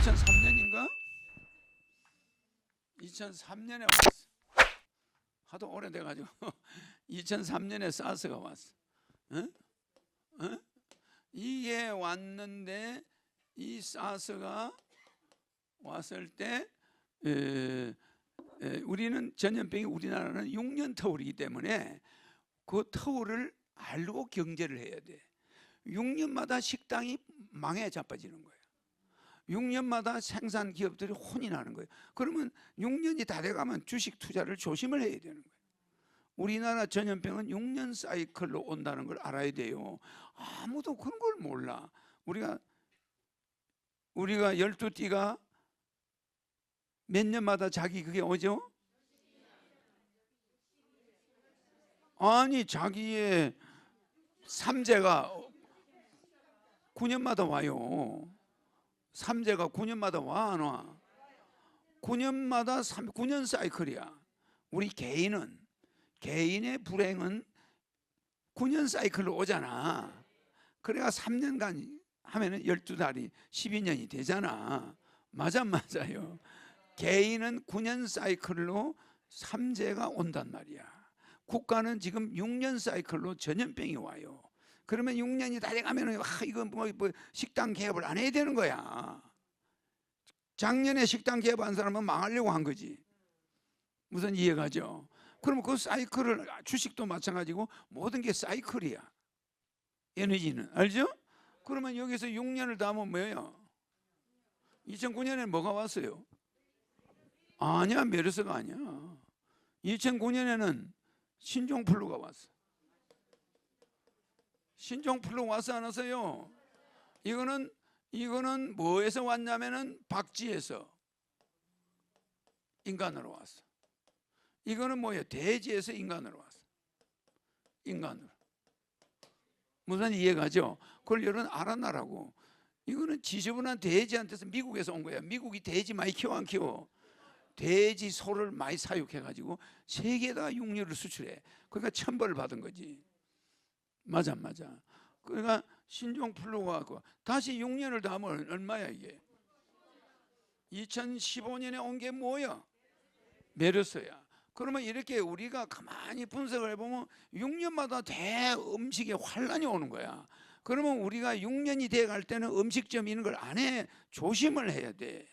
2003년인가? 2003년에 왔어. 하도 오래돼 가지고 2003년에 사스가 왔어. 응? 응? 이게 왔는데 이 사스가 왔을 때 에, 에, 우리는 전염병이 우리나라는 6년 터울이기 때문에 그 터울을 알고 경제를 해야 돼. 6년마다 식당이 망해 자빠지는 거예요. 6년마다 생산 기업들이 혼이 나는 거예요. 그러면 6년이 다 돼가면 주식 투자를 조심을 해야 되는 거예요. 우리나라 전염병은 6년 사이클로 온다는 걸 알아야 돼요. 아무도 그런 걸 몰라. 우리가 우리가 12띠가 몇 년마다 자기 그게 오죠? 아니 자기의 삼재가 9년마다 와요. 삼재가 9년마다 와 안 와? 9년마다 3, 9년 사이클이야. 우리 개인은 개인의 불행은 9년 사이클로 오잖아. 그래가 3년간 하면은 12달이 12년이 되잖아. 맞아 맞아요. 개인은 9년 사이클로 삼재가 온단 말이야. 국가는 지금 6년 사이클로 전염병이 와요. 그러면 6년이 다 돼가면은 아, 이거 뭐, 뭐 식당 개업을 안 해야 되는 거야. 작년에 식당 개업한 사람은 망하려고 한 거지. 무슨 이해가죠? 그러면 그 사이클을 주식도 마찬가지고 모든 게 사이클이야. 에너지는 알죠? 그러면 여기서 6년을 담으면 뭐예요? 2009년에 뭐가 왔어요? 아니야 메르스가 아니야. 2009년에는 신종플루가 왔어. 신종플루 와서 안 왔어요? 이거는 이거는 뭐에서 왔냐면은 박쥐에서 인간으로 왔어. 이거는 뭐예요? 돼지에서 인간으로 왔어. 인간으로. 무슨 이해가죠? 그걸 여러분 알아나라고. 이거는 지저분한 돼지한테서 미국에서 온 거야. 미국이 돼지 많이 키워 안 키워? 돼지 소를 많이 사육해 가지고 세계에다가 육류를 수출해. 그러니까 천벌을 받은 거지. 맞아, 맞아. 그러니까 신종 플루가 왔고 다시 6년을 더 하면 얼마야 이게? 2015년에 온 게 뭐야? 메르스야. 그러면 이렇게 우리가 가만히 분석을 해보면 6년마다 대 음식의 환란이 오는 거야. 그러면 우리가 6년이 돼갈 때는 음식점 있는 걸 안 해. 조심을 해야 돼.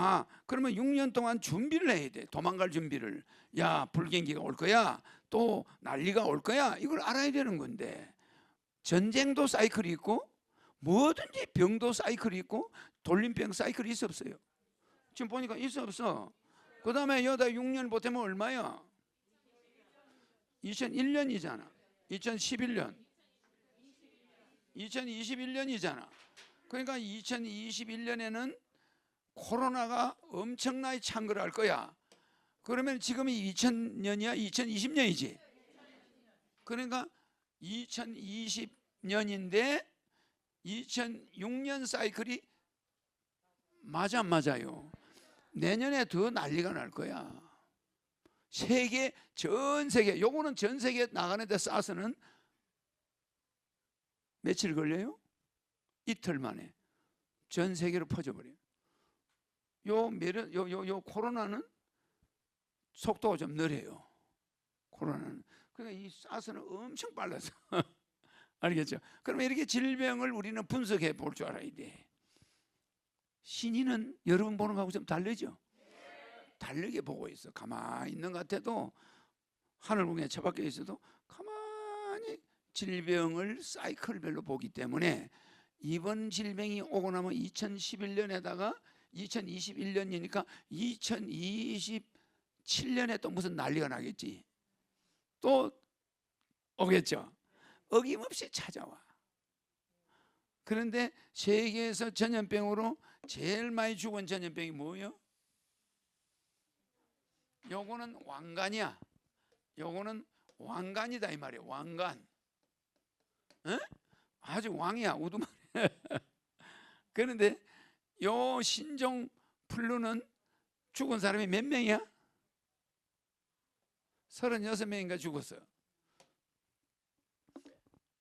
아, 그러면 6년 동안 준비를 해야 돼. 도망갈 준비를. 야, 불경기가 올 거야. 또 난리가 올 거야. 이걸 알아야 되는 건데. 전쟁도 사이클이 있고 뭐든지 병도 사이클이 있고 돌림병 사이클이 있어 없어요. 지금 보니까 있어 없어. 그 다음에 여다 6년 보태면 얼마야? 2001년이잖아. 2011년. 2021년이잖아. 그러니까 2021년에는 코로나가 엄청나게 창궐 할 거야. 그러면 지금이 2000년이야? 2020년이지? 그러니까 2020년인데 2006년 사이클이 맞아 안 맞아요. 내년에 더 난리가 날 거야. 세계 전 세계 요거는 전 세계 나가는데 싸서는 며칠 걸려요? 이틀 만에 전 세계로 퍼져버려요. 요 메르 요요 요 코로나는 속도가 좀 느려요. 코로나는 그러니까 이 사스는 엄청 빨라서 알겠죠? 그러면 이렇게 질병을 우리는 분석해 볼 줄 알아야 돼. 신인은 여러분 보는 거하고 좀 다르죠? 다르게 보고 있어. 가만히 있는 것 같아도 하늘궁에 처박혀 있어도 가만히 질병을 사이클별로 보기 때문에 이번 질병이 오고 나면 2011년에다가 2021년이니까 2027년에 또 무슨 난리가 나겠지. 또 오겠죠. 어김없이 찾아와. 그런데 세계에서 전염병으로 제일 많이 죽은 전염병이 뭐예요? 요거는 왕관이야. 요거는 왕관이다 이 말이야. 왕관. 에? 아주 왕이야 우두머리. 그런데 요 신종 플루는 죽은 사람이 몇 명이야? 36명인가 죽었어.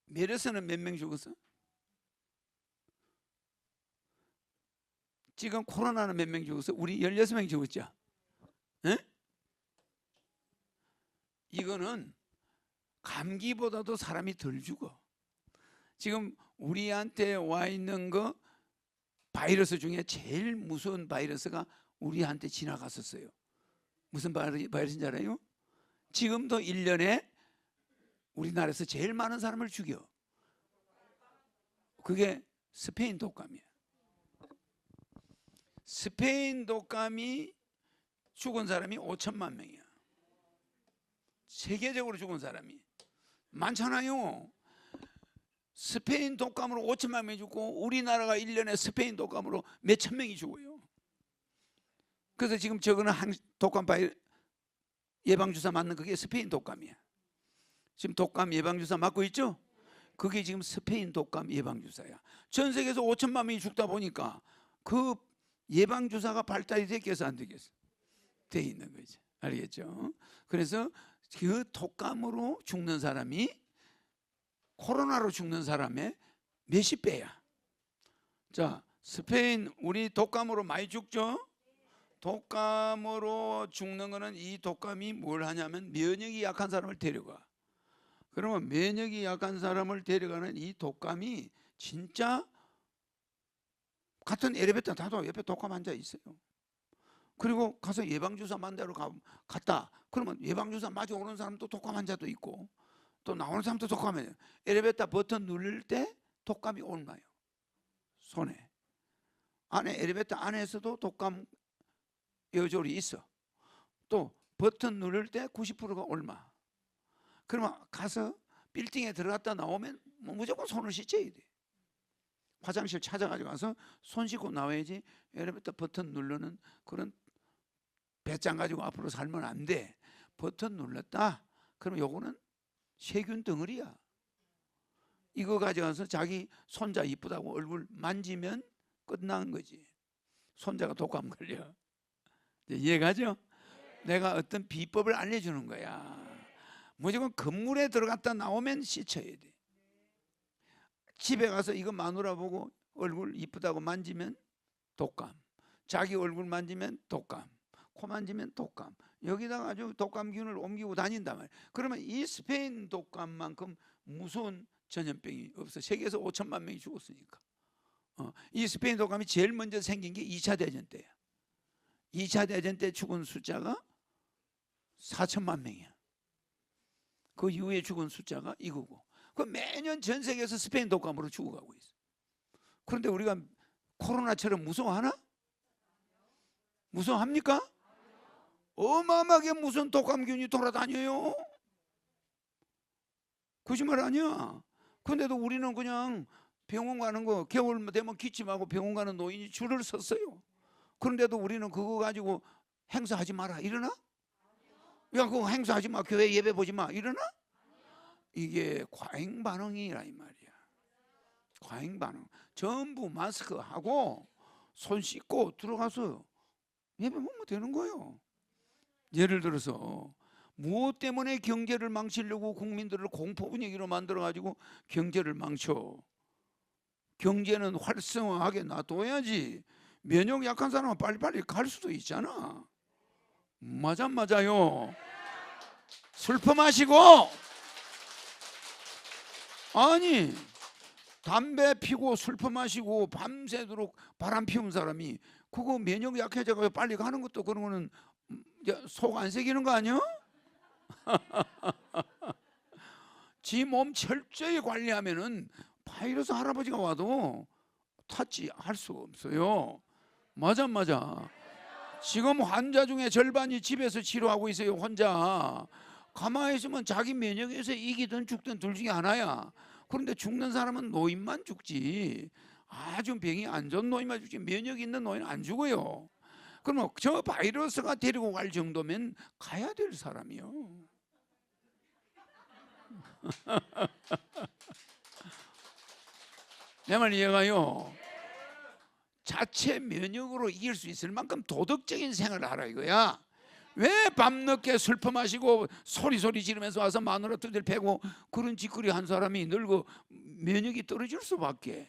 메르스는 몇 명 죽었어? 지금 코로나는 몇 명 죽었어? 우리 16명 죽었죠. 예? 이거는 감기보다도 사람이 덜 죽어. 지금 우리한테 와 있는 거 바이러스 중에 제일 무서운 바이러스가 우리한테 지나갔었어요. 무슨 바이러- 바이러스인지 알아요? 지금도 1년에 우리나라에서 제일 많은 사람을 죽여. 그게 스페인 독감이야. 스페인 독감이 죽은 사람이 5천만 명이야. 세계적으로 죽은 사람이 많잖아요. 스페인 독감으로 5천만 명이 죽고 우리나라가 1년에 스페인 독감으로 몇 천 명이 죽어요. 그래서 지금 저거는 한 독감 바이 예방 주사 맞는 그게 스페인 독감이야. 지금 독감 예방 주사 맞고 있죠? 그게 지금 스페인 독감 예방 주사야. 전 세계에서 5천만 명이 죽다 보니까 그 예방 주사가 발달이 됐겠어 안 되겠어? 돼 있는 거지. 알겠죠? 그래서 그 독감으로 죽는 사람이 코로나로 죽는 사람의 몇십 배야. 자, 스페인 우리 독감으로 많이 죽죠? 독감으로 죽는 거는 이 독감이 뭘 하냐면 면역이 약한 사람을 데려가. 그러면 면역이 약한 사람을 데려가는 이 독감이 진짜 같은 엘리베이터 타도 옆에 독감 환자 있어요. 그리고 가서 예방주사 만대로 가, 갔다. 그러면 예방주사 맞아 오는 사람도 독감 환자도 있고 또 나오는 사람도 독감이에요. 엘리베이터 버튼 누를 때 독감이 옮아요. 손에. 안에 엘리베이터 안에서도 독감 여졸이 있어. 또 버튼 누를 때 90%가 옮아. 그러면 가서 빌딩에 들어갔다 나오면 뭐 무조건 손을 씻어야 돼. 화장실 찾아가지고 가서 손 씻고 나와야지 엘리베이터 버튼 누르는 그런 배짱 가지고 앞으로 살면 안 돼. 버튼 눌렀다. 그럼 요거는 세균 덩어리야. 이거 가져가서 자기 손자 이쁘다고 얼굴 만지면 끝나는 거지. 손자가 독감 걸려. 이해가죠? 내가 어떤 비법을 알려주는 거야. 무조건 건물에 들어갔다 나오면 씻어야 돼. 집에 가서 이거 마누라 보고 얼굴 이쁘다고 만지면 독감. 자기 얼굴 만지면 독감. 코 만 지면 독감. 여기다가 아주 독감 균을 옮기고 다닌단 말이야. 그러면 이 스페인 독감만큼 무서운 전염병이 없어. 세계에서 5천만 명이 죽었으니까. 어, 이 스페인 독감이 제일 먼저 생긴 게 2차 대전 때야. 2차 대전 때 죽은 숫자가 4천만 명이야. 그 이후에 죽은 숫자가 이거고. 그 매년 전 세계에서 스페인 독감으로 죽어가고 있어. 그런데 우리가 코로나처럼 무서워하나? 무서워합니까? 어마어마하게 무슨 독감균이 돌아다녀요. 거짓말 아니야. 근데도 우리는 그냥 병원 가는 거 겨울 되면 기침하고 병원 가는 노인이 줄을 섰어요. 그런데도 우리는 그거 가지고 행사하지 마라 이러나? 야 그거 행사하지 마 교회 예배 보지 마 이러나? 이게 과잉 반응이라 이 말이야. 과잉 반응. 전부 마스크 하고 손 씻고 들어가서 예배 보면 되는 거예요. 예를 들어서 무엇 때문에 경제를 망치려고 국민들을 공포 분위기로 만들어 가지고 경제를 망쳐. 경제는 활성화하게 놔둬야지. 면역 약한 사람은 빨리빨리 갈 수도 있잖아. 맞아 맞아요. 슬퍼 마시고 아니 담배 피고 슬퍼 마시고 밤새도록 바람 피운 사람이 그거 면역 약해져서 빨리 가는 것도 그런 거는 속 안 새기는 거 아니야? 지 몸 철저히 관리하면은 바이러스 할아버지가 와도 타지 할 수가 없어요. 맞아 맞아. 지금 환자 중에 절반이 집에서 치료하고 있어요 혼자. 가만히 있으면 자기 면역에서 이기든 죽든 둘 중에 하나야. 그런데 죽는 사람은 노인만 죽지. 아주 병이 안 좋은 노인만 죽지 면역 있는 노인은 안 죽어요. 그러면 저 바이러스가 데리고 갈 정도면 가야 될 사람이요. 내 말 이해가요? 자체 면역으로 이길 수 있을 만큼 도덕적인 생활을 하라 이거야. 왜 밤늦게 슬퍼 마시고 소리 소리 지르면서 와서 마누라 두들 패고 그런 짓거리 한 사람이 늙어 면역이 떨어질 수밖에.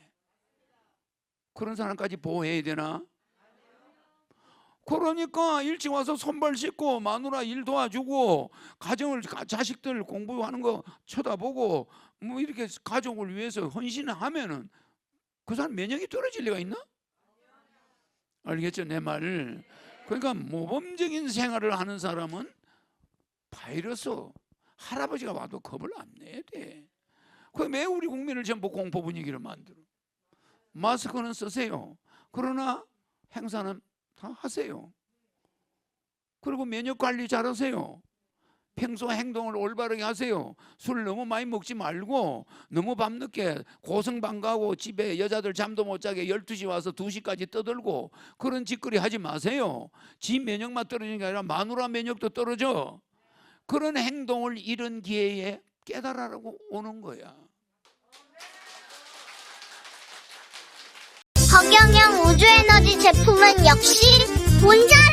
그런 사람까지 보호해야 되나? 그러니까 일찍 와서 손발 씻고 마누라 일 도와주고 가정을 가- 자식들 공부하는 거 쳐다보고 뭐 이렇게 가족을 위해서 헌신하면은 그 사람 면역이 떨어질 리가 있나? 알겠죠 내 말. 그러니까 모범적인 생활을 하는 사람은 바이러스 할아버지가 와도 겁을 안 내야 돼. 그왜 우리 국민을 전부 공포 분위기를 만들어? 마스크는 쓰세요. 그러나 행사는 다 하세요. 그리고 면역 관리 잘 하세요. 평소 행동을 올바르게 하세요. 술 너무 많이 먹지 말고 너무 밤늦게 고성방 가고 집에 여자들 잠도 못 자게 12시 와서 2시까지 떠들고 그런 짓거리 하지 마세요. 지 면역만 떨어지는 게 아니라 마누라 면역도 떨어져. 그런 행동을 이런 기회에 깨달으라고 오는 거야. 허경영 제품은 역시 본자